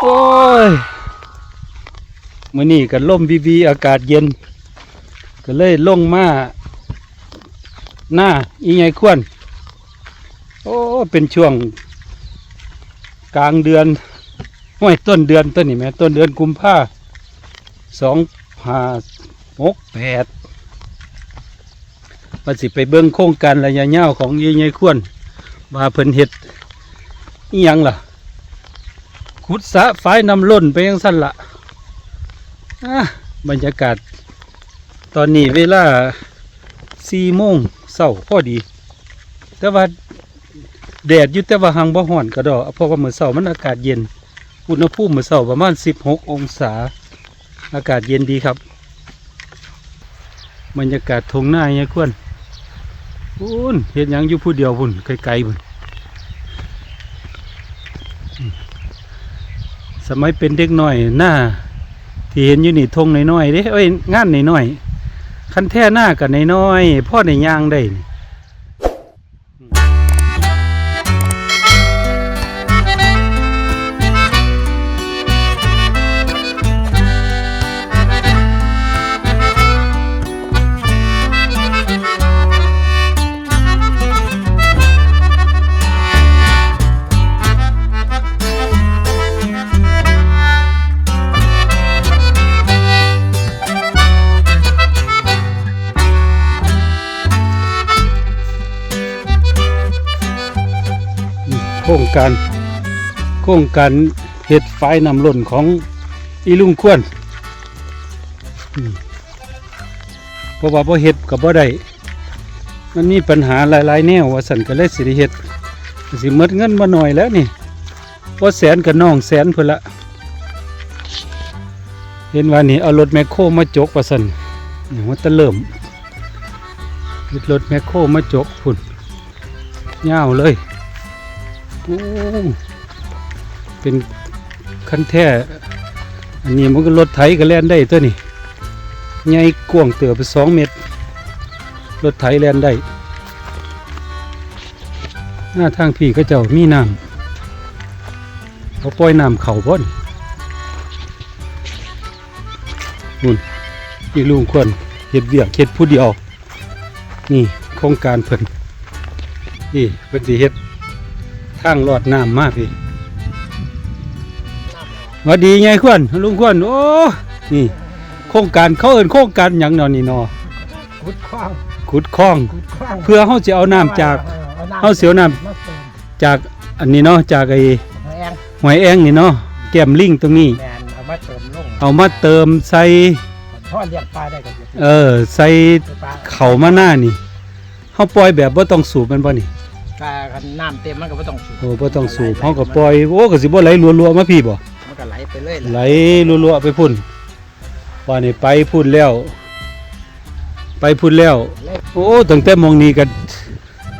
โอ้ยมื้อนี้ก็ล่มวีวีอากาศเย็น ก็เลยลงมาหน้าอีไงควรโอ้เป็นช่วง กลางเดือนห้วยต้นเดือนต้นนี่แหม่ต้นเดือนกุมภาสองห้าหกแปดมาสิไปเบิ่งโครงการระยะยาวของยีไงควรว่าเพิ่นเฮ็ดอีหยังล่ะ ขุดสะฝายนำล้นไปยังสั้นละบรรยากาศ ตอนนี้เวลาสี่โมงเช้าพอดี แต่ว่าแดดอยู่แต่ว่าหังบ่ฮ้อนก็ดอกเพราะว่ามื้อเช้ามันอากาศเย็น อุณหภูมิเมื้อเช้าประมาณ16องศา อากาศเย็นดีครับ บรรยากาศทงหน้าเนี่ยควรพูนเห็นยังอยู่ผู้เดียวพุ่นไกลๆพุ่น สมัยเป็นเด็กน้อยหน้าที่เห็นอยู่นี่ทงน้อยๆเด้เอ้ยงานน้อยๆคันแท่หน้ากับน้อยๆพ่อในย่างได้นี่ ครงการโครงการเห็ดไฟนำล้นของอีลุงควรอืมเพราะว่าพอเห็ดกับบ่ได้มันมีปัญหาหลาย ๆ แนวว่าสันก็เลยสิได้เห็ดสิมดเงินมาหน่อยแล้วนี่พอแสนกับน้องแสนเพิ่นละเห็นว่านี่เอารถแมคโครมาจกว่าสันนี่ว่าตะเริ่มรถแมคโครมาจกพุ่นยาวเลย เป็นคันแท้อันนี้มันก็รถไถก็แล่นได้ตัวนี้ใหญ่กว้างเตือไปสองเมตร รถไถแล่นได้ หน้าทางพี่ก็เจ้ามีน้ำเขาปล่อยน้ำเขาบ่นนุ่นอีลุงควรเห็ดเวียกเห็ดผู้เดียว นี่โครงการเพิ่นนี่เพิ่นสิเฮ็ด ทางลอดน้ำมากพี่หวัดดีไงควรลุงควรโอ้นี่ โครงการเขาเอินโครงการหยังเนอนี่เนอขุดคว้างขุดคลอง ขุดคว้างเพื่อเขาจะเอาน้ำจากเอาเสียวน้ำมาเติมจากอันนี้เนาะจากไอ้แองหอยแองนี่เนาะแก้มลิงตรงนี้แมนเอามาเติมลงเอามาเติมใส่ทอดเลี้ยงปลาได้ก็จะเออใส่ปลาเข่ามาหน้านี่เขาปล่อยแบบว่าต้องสูบแมันบ่นี่ ปลาคันน้ำเต็มมันก็ไม่ต้องสูบโอ้บ่ต้องสูบเขาก็ปล่อยโอ้ก็สิบ่ไหลรัวๆมาพี่บ่มันก็ไหลไปเรื่อยไหลรัวๆไปพุ่นว่านี่ไปพุ่นแล้ว ไปพุ่นแล้ว โอ้ตั้งแต่หมองนี้ก็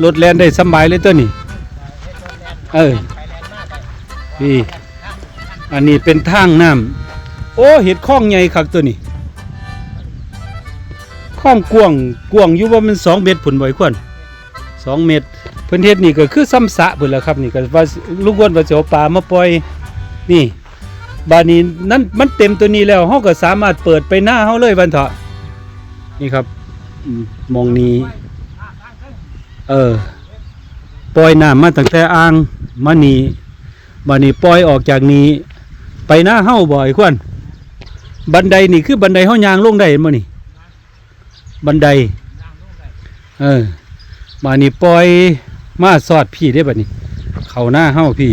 รถแล่นได้สำบายเลยตัวนี้เออไปแรงมากไปพี่อันนี้เป็นทางน้ำโอ้เห็ดข้องใหญ่คักตัวนี้ข้องกวางกวางอยู่ว่ามันสองเมตรผุนบ่อยควรสองเมตร เพิ่นเฮ็ดนี่ก็คือซ้ำสะเพิ่นแหละครับนี่ก็ว่าลูกวนว่าจะเอาปลามาปล่อยนี่บานี้นั้นมันเต็มตัวนี้แล้วเฮาก็สามารถเปิดไปหน้าเฮาเลยบันเถาะนี่ครับมองนี้ เออปล่อยน้ำมาตั้งแต่อ่างมานี่บานี้ปล่อยออกจากนี้ ไปหน้าเฮาบ่อยควรบันไดนี่คือบันไดเฮายางลงได้เห็นบ่นี่ บันได เออบานี้ปล่อย มาสอดพี่ได้บัดนี้ เข้าหน้าเฮาพี่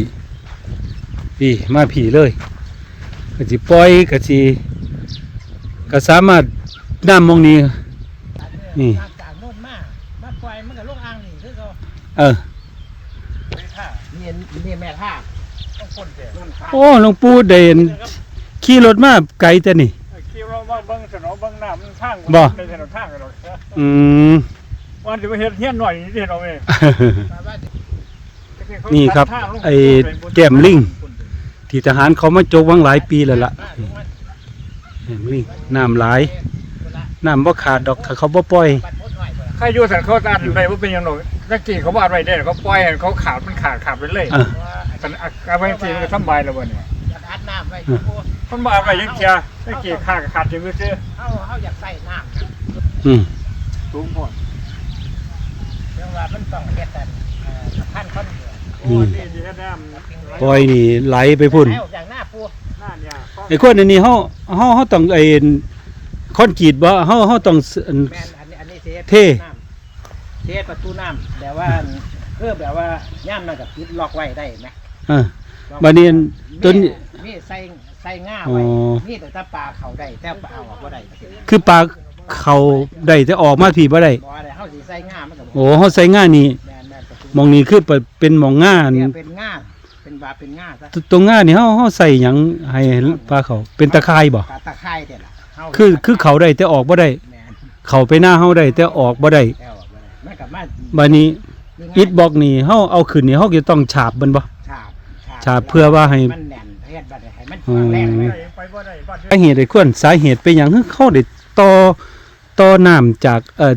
พี่มาพี่เลยก็สิปล่อยก็สิก็สามารถน้ำมองนี้นี่น้ำจากโน่นมามาปล่อยมันก็ลงอ่างนี่คือเขาเออนี่นี่แม่ท่าต้องพ่นเสียน้ำท่าโอ้หลวงปู่เด่นขี่รถมาไกลแต่นี่คิดว่าว่าเบิ้งถนนเบิ้งน้ำมันทางบ่ในถนนทางกันหรอกอืม วันที่ไปเฮ็ดเฮียนหน่อยนี่เห็นเอาเองนี่ครับไอ้แก้มลิงที่ทหารเขามาโจกวังหลายปีแล้วล่ะแก้มลิงน้ำหลายน้ำบ่ขาดดอกถ้าเขาบ่ปล่อยใครอยู่สันเขาตัดไปว่าเป็นยังไงนักกีเขาวาดไว้ได้เขาปล่อยให้เขาขาดมันขาดขาดไปเลยเออสันอาไว้ทีมันก็สบายแล้ววันนี้อัดน้ำไว้อยู่ปูคนบ่เอาไปยังเทียตะกี้ข้าก็ขาดจังซื่อเฮาเฮาอยากใส่น้ำนะอืมสูงพอเรื่องว่า มันต้องเฮ็ดอันเอ่อสะพานคอนเดียวโอ้ยนี่แท้ๆปล่อยนี่ไหลไปพุ่นไหลออกจากหน้าปูหน้าเนี่ยไอ้คนอันนี้เฮาเฮาเฮาต้องไอ้คอนกรีตบ่เฮาเฮาต้องสอัน แม่นอันนี้อันนี้สิฮ็ดเท่น้ำสิเฮ็ดประตูน้ำแต่ว่าเพื่อแบบว่าย่ามนั่นก็ปิดล็อกไว้ได้ไหมอ่าบัดนี้อันต้นมีมีใส่ใส่ง่าไว้อ๋อ มีแต่ตาปลาเขาได้แต่ปลาเอาออกบ่ได้คือปลาเข้าได้แต่ออกมาพี่บ่ได้บ่ได้เฮาสิใส่ง่ามันก็บ่ โอ้เฮาใส่ง่านี่แม่นแม่นประตูหมองนี้คือเป็นหมองง่าเนี่นี่ยเป็นง่าเป็นบาเป็นง่าซะตรงง่านี่เฮาเฮาใส่หยังให้ปลาเขาเป็นตะข่ายบ่กะตะไคร้เด้ล่ะเฮาคือคือเขาได้แต่ออกบ่ได้ แม่นเขาไปหน้าเฮาได้แต่ออกบ่ได้แล้วออกบ่ได้มันก็มาบัดนี้อิฐบล็อกนี่เฮาเอาขึ้นนี่เฮาก็ต้องฉาบมันบ่ ฉาบฉาบเพื่อว่าให้มันแน่นเฮ็ดบ่ได้ให้มันอืม แรงเลยไปบ่ได้บ้านสาเหตุไอ้ควรสาเหตุเป็นหยังคือเขาได้ต่อต่อน้ำจากเอ่อ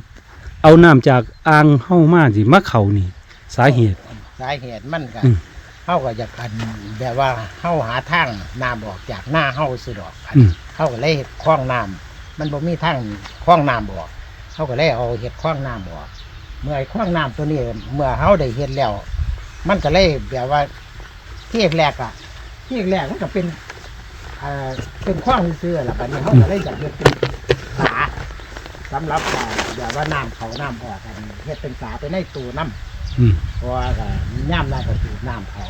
เอาน้ำจากอ่างเฮามาสิมาเข้านี่ สาเหตุ สาเหตุมันก็อืม เฮาก็อยากอันแบบว่าเฮาหาทางน้ำออกจากหน้าเฮาสิดอกอันอืมเฮาก็เลยเฮ็ดคลองน้ำมันบ่มีทางคลองน้ำออกเฮาก็เลยเอาเฮ็ดคลองน้ำออก เมื่อไอ้คลองน้ำตัวนี้เมื่อเฮาได้เฮ็ดแล้ว มันก็เลยแบบว่าที่แรกอะที่แรกมันก็เป็นเอ่อเป็นคลองซื่อๆล่ะบัดนี้เฮาก็เลยอยากเฮ็ดเป็นสา สำหรับอ่าแบบว่าน้ำเขาน้ำออกกันเฮ็ดเป็นสาไปในตู้น้ำอืมเพราะว่าก็ย่ำน้ำก็สูบน้ำเขา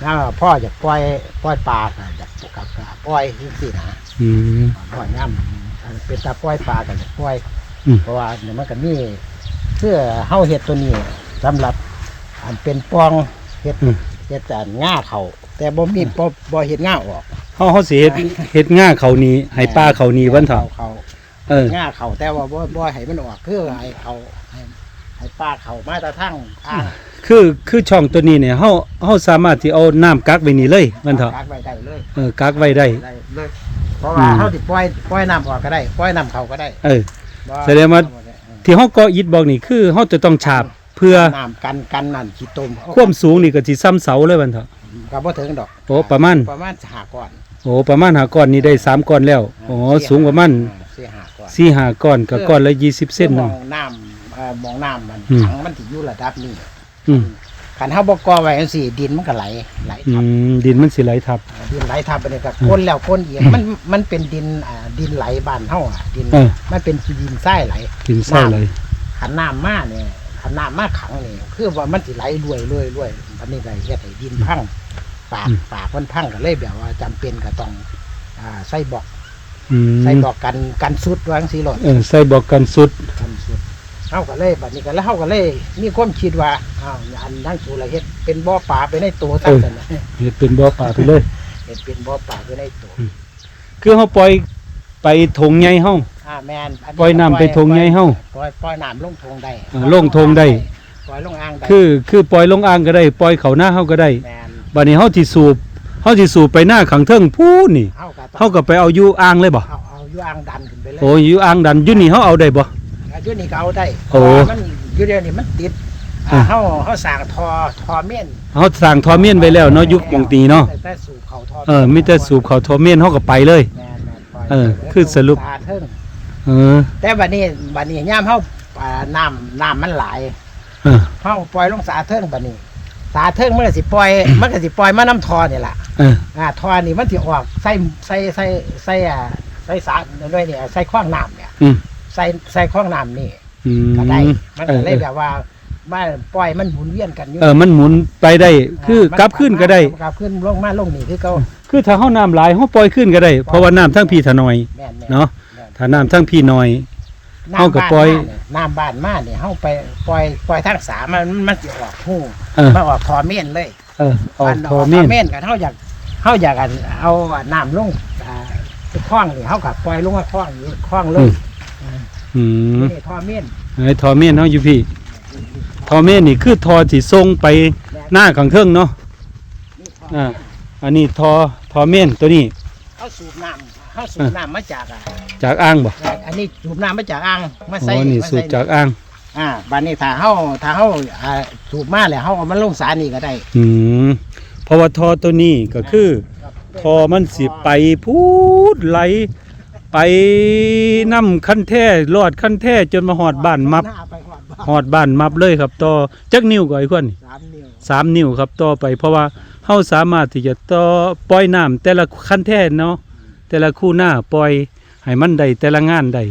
แล้วพ่ออยากปล่อยปล่อยปลาก็อยากกับกับปล่อยที่สินะอืม พ่อย่ำอันเป็นตาปล่อยปลากันอยากปล่อย อืม เพราะว่าเนี่ยมันก็มีเพื่อเฮาเฮ็ดตัวนี้สำหรับอันเป็นปองเฮ็ดอืม เฮ็ดแต่ง่าเขาแต่บ่มีบ่บ่เฮ็ดง่าออก เฮาเฮาสิเฮ็ดเฮ็ดง่าเขานี่ให้ปลาเขานี่วันเถาะเขา เออ ง่าเขาแต่ว่าบ่บ่ให้มันออกคือให้เขาให้ให้ปลาเขามาแตะทั้งอ่างคือคือช่องตัวนี้เนี่ยเฮาเฮาสามารถที่เอาน้ำกักไว้นี่เลยวันเถาะกักไว้ได้เลยเออกักไว้ได้ ได้เลยเพราะว่าอืม เขาติปล่อยปล่อยน้ำออกก็ได้ปล่อยน้ำเขาก็ได้เออ บ่แสดงว่า ที่เฮาก่ออิฐบอกนี่คือเฮาจะต้องฉาบเพื่อน้ำกันกันนั่นขี้ตมความสูงนี่ก็สิซ้ำเสาเลยวันเถาะก็บ่ถึงดอกโอ้ประมาณ ประมาณหาก้อน โอ้ประมาณหาก้อนนี่ได้สามก้อนแล้วอ๋อสูงประมาณ สี่หาก้อนสี่หาก้อนกับก้อนละยี่สิบเส้นมหนึองงน้ำเอ่อมองน้ำมันอืม ถังมันสิอยู่ระดับนี้อืมคันเฮาบ่ก่อไว้จังซี่ดินมันก็ไหลไหลอืทับมดินมันสิไหลทับ ดินไหลทับไปเลยก็ก้นแล้วก้นอีกมันมันเป็นดินอ่าดินไหลบ้านเฮาอะดินเออ มันเป็นดินทรายไหล ดินไส้ไหลขันน้ำมาเนี่ยขันน้ำมาขังนี่คือว่ามันสิไหลรวยรวยรวยอันนี้ก็เฮ็ดให้ดินพังปากปากมันพังก็เลยแบบว่าจำเป็นก็ต้องอ่าใส่บอก อืมใส่บอกกันกันสุดวาจั่งสีหลดเออใส่บอกกันสุด กันสุดเฮาก็เลยบัดนี้ก็แล้วเฮาก็เลยมีความคิดว่าอ้าวอันทั้งสูละเฮ็ดเป็นบ่อปลาไปในตัวตั้งแต่นะเฮ็ดเป็นบ่อป่าไปเลย เฮ็ดเป็นบ่อปลาไปในตัวคือเฮาปล่อยไปทงใหญ่เฮา อ่าแม่นปล่อยน้ำไปทงใหญ่เฮาปล่อยปล่อยน้ำลงทงได้เออลงทงได้ ปล่อยลงอ่างได้คือคือปล่อยลงอ่างก็ได้ ปล่อยเขาหน้าเฮาก็ได้แม่นบัดนี้เฮาสิสูบ เฮาสิสูบไปหน้าขังเทิงพูนนี่เฮาก็ต้องเฮาก็ไปเอาอยู่อ่างเลยบ่เอาเอาอยู่อ่างดันขึ้นไปเลยโอ้ยอยู่อ่างดันอยู่นี่เฮาเอาได้บ่ อายุนี่ก็เอาได้โอ้เพราะว่ามันอยู่เดียวนี่มันติดอ่า อ่าเฮาเฮาสั่งทอทอเม่นเฮาสร้างทอเมียนไว้แล้วเนาะยุคบางตีเนาะแต่แต่สูบเขาทอเออมีแต่สูบเขาทอเมียนเฮาก็ไปเลย แม่นแม่นปล่ยเออคือสรุป ตาเทิงเออ แต่บัดนี้บัดนี้ย่ามเฮาอ่าน้ำน้ำมันหลายเออ เฮาปล่อยลงสาเทิงบัดนี้ สาเทิงมันก็สิปล่อย มันก็สิปล่อยมาน้ำทอนี่ล่ะเออ อ่าทอนี่มันสิออกใส่ใส่ใส่ใส่อ่าใส่สาด้วยเนี่ยใส่คว้างน้ำเนี่ยอืม ใส่ใส่คว้างน้ำนี่อืมก็ได้มันเอก็อเลยแบบว่ามาปล่อยมันหมุนเวียนกันอยู่เออมันหมุนไปได้ คือกลับขึ้นก็ได้ กลับขึ้นลงมาลงนี่คือเก่าคือถ้าเฮาน้ำหลายเฮาปล่อยขึ้นก็ได้ เพราะว่าน้ำทั้งพี่ถนอย แม่นแม่เนาะ แม่นถ้าน้ำทั้งพี่น้อย น้ำเฮาก็ปล่อยบ้านมาเนี่ยน้ำบ้านมาเนี่ยเฮาไปปล่อยปล่อยทางสามมันมันสิออกหูเออมันออกทอเม่นเลยเออออกมันทอเมียนเม่นกันเฮาอยากเฮาอยากอันเอาน้ำลงอ่าไปคล้องนี่เฮาก็ปล่อยลงมาคล้องอยู่คล้องเลยอืมนี่ทอเม่นไอ้ทอเมียนเฮาอยู่พี่ทอเมียนนี่คือทอที่ส่งไปหน้าขังเทิงเนาะนี่ทออ่าอันนี้ทอทอเมียนตัวนี้ เฮาสูบน้ำเฮาสูบน้ำมาจากอะ จากอ่างบ่อันนี้สูบน้ำมาจากอ่างมาอ๋ใส่อนี่มาสูใส่บจากอ่าง อ่าบัดนี้ถ้าเฮาถ้าเฮาอ่าสูบมาแล้วเฮาเอามันลงสานี่ก็ได้ อืมเพราะว่าทอตัวนี้ก็คือทอมันสิไปพูดไหล ไปน้ำคันแท้ลอดคันแท้จนมาหอดบ้านมับหน้าไปหอดบ้านหอดบ้านมับเลยครับต่อจักนิ้วก่อนไอ้ควนนี่สามนิ้วสามนิ้วครับต่อไป เพราะว่าเฮาสามารถที่จะต่อปล่อยน้ำแต่ละคันแท้เนาะแต่ละคู่หน้าปล่อย ให้มันได้แต่ละงานได้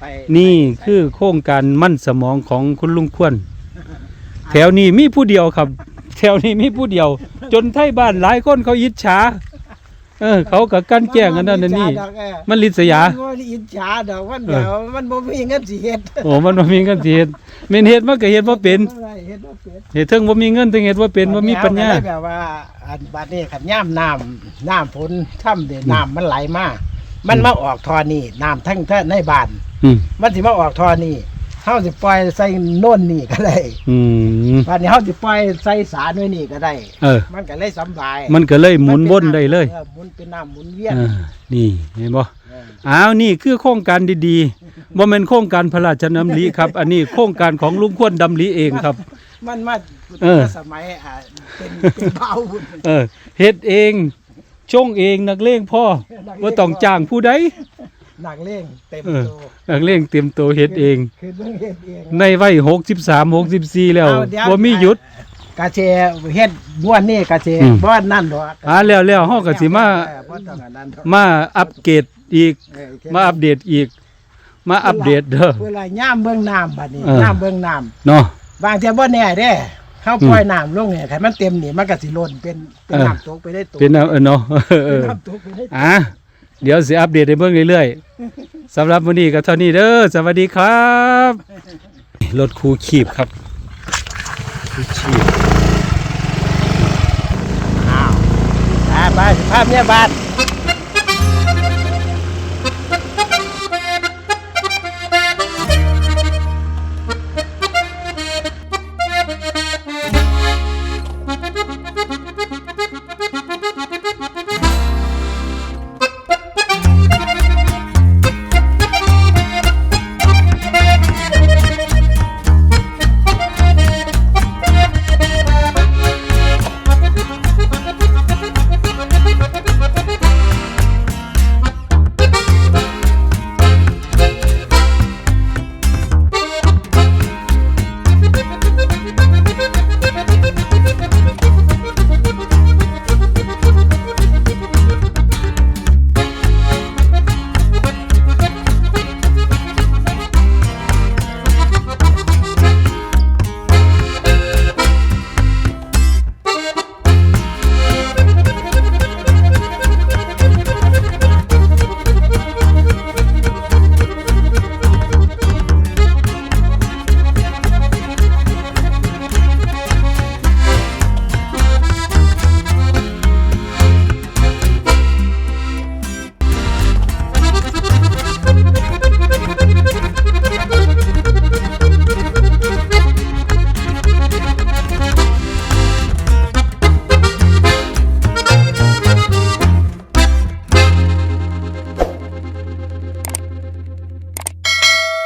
ไปนี่คือโครงการมั่นสมองของคุณลุงควรแถวนี้มีผู้เดียวครับ แถวนี้มีผู้เดียว จนไทยบ้านหลายคนเขาอิจฉาเออ เขากับกันแจ้งกันนั่นนนนี่มันลิษยามันบ่ได้อิจฉาดอกมันเดี๋ยวมันบ่มีเงินสิเฮ็ดโอ้มันบ่มีเงินสิเฮ็ดแม่นเฮ็ดมันก็เฮ็ดบ่เป็นเฮ็ดบ่เป็นเฮ็ดเทิงบ่มีเงินเทิงเฮ็ดบ่เป็นบ่มีปัญญาเอก็เลยแบบว่าอันบัดนี้ขันย่ามน้ำน้ำฝนถ้ำเดี๋ยวน้ำมันไหลมา มันมาออกทอนี่น้ำทั้งท่านในบ้าน อืมมันสิมาออกทอนี่เฮาสิปล่อยใส่โน่นนี่ก็ได้อืมบัดนี้เฮาสิปล่อยใส่สาไว้นี่ก็ได้ เออ มันก็เลยสำบายมันก็เลยหมุนวนได้เลยออหมุนเป็นน้ำหมุนเวียนเออนี่เห็นบ่ เอออ้าวนี่คือโครงการดีๆบ่แม่นโครงการพระราชดำริครับ อันนี้โครงการของลุงควรดำริเองครับ มันมาเออ สมัยอ่าเป็นเป็นเบาบุญเออเฮ็ดเอง ชงเองนักเลงพ่อว่าต้องจ้างผู้ใดหนักเล่งเต็มเออตัวนักเลงเต็มตัวเฮ็ดเองคือเรื่องเฮ็ดเองในวัย63 64แล้วเอาเดี๋ยวบ่มีหยุดกาเชเฮ็ดบ้วนนี่กาเชอืมบ้วนนั่นดอกหาแล้วแล้วเฮาก็สิมาเออบ่ต้องอันนั้นดอกมาอัปเกรดอีกเออมาอัปเดตอีก มาอัปเดตเด้อเวลาย่ามเบิ่งน้ำบัดนี้เออน้ำเบิ่งน้ำเนาะบางเทีบ่แน่เด้ เฮาปล่อยน้ำลงเนี่ยให้มันเต็มนี่มันก็สิล้นเป็นเป็นเออน้ำตกไปได้ตัวเป็นเอาเออเนาะเอเป็นอน้ำตกไปได้ตัวอะเดี๋ยวสิอัปเดตให้เบิ่งเรื่อยๆสำหรับวันนี้ก็เท่านี้เด้อสวัสดีครับรถคูขีบครับคูขีบอ้าวไปไปภาพเนี่ยบาด